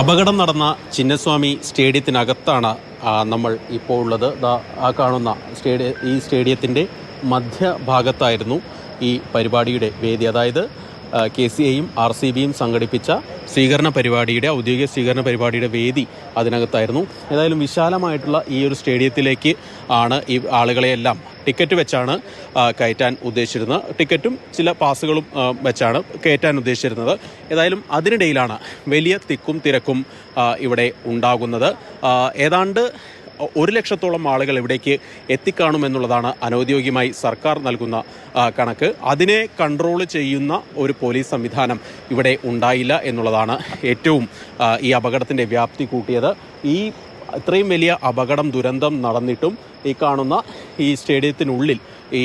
അപകടം നടന്ന ചിന്നസ്വാമി സ്റ്റേഡിയത്തിനകത്താണ് നമ്മൾ ഇപ്പോൾ ഉള്ളത്. ആ കാണുന്ന സ്റ്റേഡിയ ഈ സ്റ്റേഡിയത്തിന്റെ മധ്യഭാഗത്തായിരുന്നു ഈ പരിപാടിയുടെ വേദി. അതായത് കെ സി എയും ആർ സി ബിയും സംഘടിപ്പിച്ച സ്വീകരണ പരിപാടിയുടെ ഔദ്യോഗിക സ്വീകരണ പരിപാടിയുടെ വേദി അതിനകത്തായിരുന്നു. ഏതായാലും വിശാലമായിട്ടുള്ള ഈ ഒരു സ്റ്റേഡിയത്തിലേക്ക് ആണ് ഈ ആളുകളെയെല്ലാം ടിക്കറ്റ് വെച്ചാണ് കയറ്റാൻ ഉദ്ദേശിച്ചിരുന്നത്. ടിക്കറ്റും ചില പാസുകളും വെച്ചാണ് കയറ്റാൻ ഉദ്ദേശിച്ചിരുന്നത്. ഏതായാലും അതിനിടയിലാണ് വലിയ തിക്കും തിരക്കും ഇവിടെ ഉണ്ടാകുന്നത്. ഏതാണ്ട് ഒരു ലക്ഷത്തോളം ആളുകൾ ഇവിടേക്ക് എത്തിക്കാണുമെന്നുള്ളതാണ് അനൗദ്യോഗികമായി സർക്കാർ നൽകുന്ന കണക്ക്. അതിനെ കൺട്രോൾ ചെയ്യുന്ന ഒരു പോലീസ് സംവിധാനം ഇവിടെ ഉണ്ടായില്ല എന്നുള്ളതാണ് ഏറ്റവും ഈ അപകടത്തിന്റെ വ്യാപ്തി കൂട്ടിയത്. ഈ ഇത്രയും വലിയ അപകടം ദുരന്തം നടന്നിട്ടും ഈ കാണുന്ന ഈ സ്റ്റേഡിയത്തിനുള്ളിൽ ഈ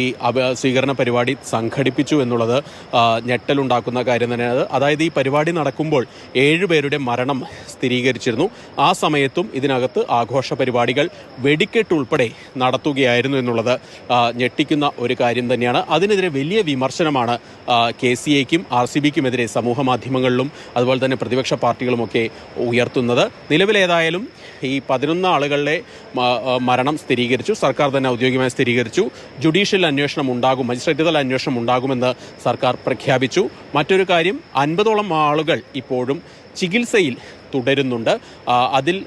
സ്വീകരണ പരിപാടി സംഘടിപ്പിച്ചു എന്നുള്ളത് ഞെട്ടലുണ്ടാക്കുന്ന കാര്യം തന്നെയാണ്. അതായത് ഈ പരിപാടി നടക്കുമ്പോൾ ഏഴുപേരുടെ മരണം സ്ഥിരീകരിച്ചിരുന്നു. ആ സമയത്തും ഇതിനകത്ത് ആഘോഷ പരിപാടികൾ വെടിക്കെട്ട് ഉൾപ്പെടെ നടത്തുകയായിരുന്നു എന്നുള്ളത് ഞെട്ടിക്കുന്ന ഒരു കാര്യം തന്നെയാണ്. അതിനെതിരെ വലിയ വിമർശനമാണ് കെ സി എക്കും ആർ സി ബിക്കുമെതിരെ സമൂഹ മാധ്യമങ്ങളിലും അതുപോലെ തന്നെ പ്രതിപക്ഷ പാർട്ടികളുമൊക്കെ ഉയർത്തുന്നത്. നിലവിലേതായാലും ഈ പതിനൊന്ന് ആളുകളുടെ മരണം സ്ഥിരീകരിച്ചു. സർക്കാർ തന്നെ ഔദ്യോഗികമായി സ്ഥിരീകരിച്ചു. ജുഡീഷ്യൽ അന്വേഷണം ഉണ്ടാകും മജിസ്ട്രേറ്റ് തല അന്വേഷണം ഉണ്ടാകുമെന്ന് സർക്കാർ പ്രഖ്യാപിച്ചു. മറ്റൊരു കാര്യം അൻപതോളം ആളുകൾ ഇപ്പോഴും ചികിത്സയിൽ തുടരുന്നുണ്ട്. അതിൽ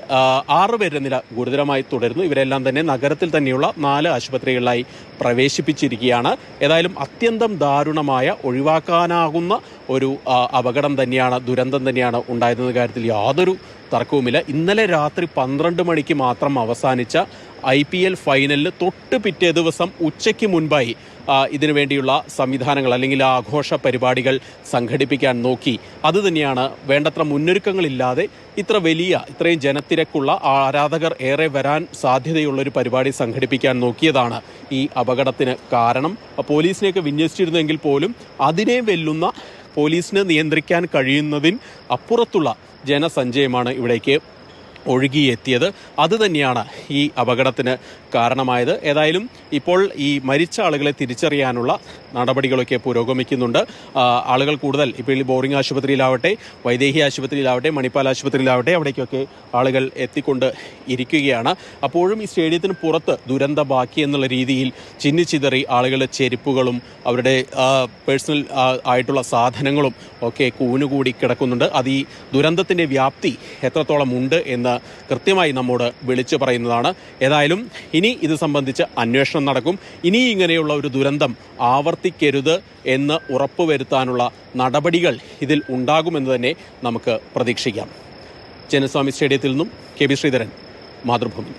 ആറ് പേരുടെ നില ഗുരുതരമായി തുടരുന്നു. ഇവരെല്ലാം തന്നെ നഗരത്തിൽ തന്നെയുള്ള നാല് ആശുപത്രികളിലായി പ്രവേശിപ്പിച്ചിരിക്കുകയാണ്. ഏതായാലും അത്യന്തം ദാരുണമായ ഒഴിവാക്കാനാകുന്ന ഒരു അപകടം തന്നെയാണ് ദുരന്തം തന്നെയാണ് ഉണ്ടായതെന്ന കാര്യത്തിൽ യാതൊരു തർക്കവുമില്ല. ഇന്നലെ രാത്രി പന്ത്രണ്ട് മണിക്ക് മാത്രം അവസാനിച്ച ഐ പി എൽ ഫൈനലിന് തൊട്ട് പിറ്റേ ദിവസം ഉച്ചയ്ക്ക് മുൻപായി ഇതിനു വേണ്ടിയുള്ള സംവിധാനങ്ങൾ അല്ലെങ്കിൽ ആഘോഷ പരിപാടികൾ സംഘടിപ്പിക്കാൻ നോക്കി. അത് തന്നെയാണ് വേണ്ടത്ര മുന്നൊരുക്കങ്ങളില്ലാതെ ഇത്ര വലിയ ഇത്രയും ജനത്തിരക്കുള്ള ആരാധകർ ഏറെ വരാൻ സാധ്യതയുള്ള ഒരു പരിപാടി സംഘടിപ്പിക്കാൻ നോക്കിയതാണ് ഈ അപകടത്തിന് കാരണം. പോലീസിനെയൊക്കെ വിന്യസിച്ചിരുന്നെങ്കിൽ പോലും അതിനെ വെല്ലുന്ന പോലീസിന് നിയന്ത്രിക്കാൻ കഴിയുന്നതിന് അപ്പുറത്തുള്ള ജനസഞ്ചയമാണ് ഇവിടേക്ക് ഒഴുകിയെത്തിയത്. അതുതന്നെയാണ് ഈ അപകടത്തിന് കാരണമായത്. ഏതായാലും ഇപ്പോൾ ഈ മരിച്ച ആളുകളെ തിരിച്ചറിയാനുള്ള നടപടികളൊക്കെ പുരോഗമിക്കുന്നുണ്ട്. ആളുകൾ കൂടുതൽ ഇപ്പോൾ ഈ ബോറിംഗ് ആശുപത്രിയിലാവട്ടെ വൈദേഹി ആശുപത്രിയിലാവട്ടെ മണിപ്പാൽ ആശുപത്രിയിലാവട്ടെ അവിടേക്കൊക്കെ ആളുകൾ എത്തിക്കൊണ്ട് ഇരിക്കുകയാണ്. അപ്പോഴും ഈ സ്റ്റേഡിയത്തിന് പുറത്ത് ദുരന്ത ബാക്കി എന്നുള്ള രീതിയിൽ ചിന്നിച്ചിതറി ആളുകളുടെ ചെരുപ്പുകളും അവരുടെ പേഴ്സണൽ ആയിട്ടുള്ള സാധനങ്ങളും ഒക്കെ കൂനുകൂടി കിടക്കുന്നുണ്ട്. അത് ഈ ദുരന്തത്തിന്റെ വ്യാപ്തി എത്രത്തോളം ഉണ്ട് എന്ന് കൃത്യമായി നമ്മോട് വിളിച്ചു പറയുന്നതാണ്. ഏതായാലും ഇനി ഇത് സംബന്ധിച്ച് അന്വേഷണം നടക്കും. ഇനി ഇങ്ങനെയുള്ള ഒരു ദുരന്തം ആവർത്തിക്കരുത് എന്ന് ഉറപ്പുവരുത്താനുള്ള നടപടികൾ ഇതിൽ ഉണ്ടാകുമെന്ന് തന്നെ നമുക്ക് പ്രതീക്ഷിക്കാം. ജനസ്വാമി സ്റ്റേഡിയത്തിൽ നിന്നും കെ ബി ശ്രീധരൻ മാതൃഭൂമി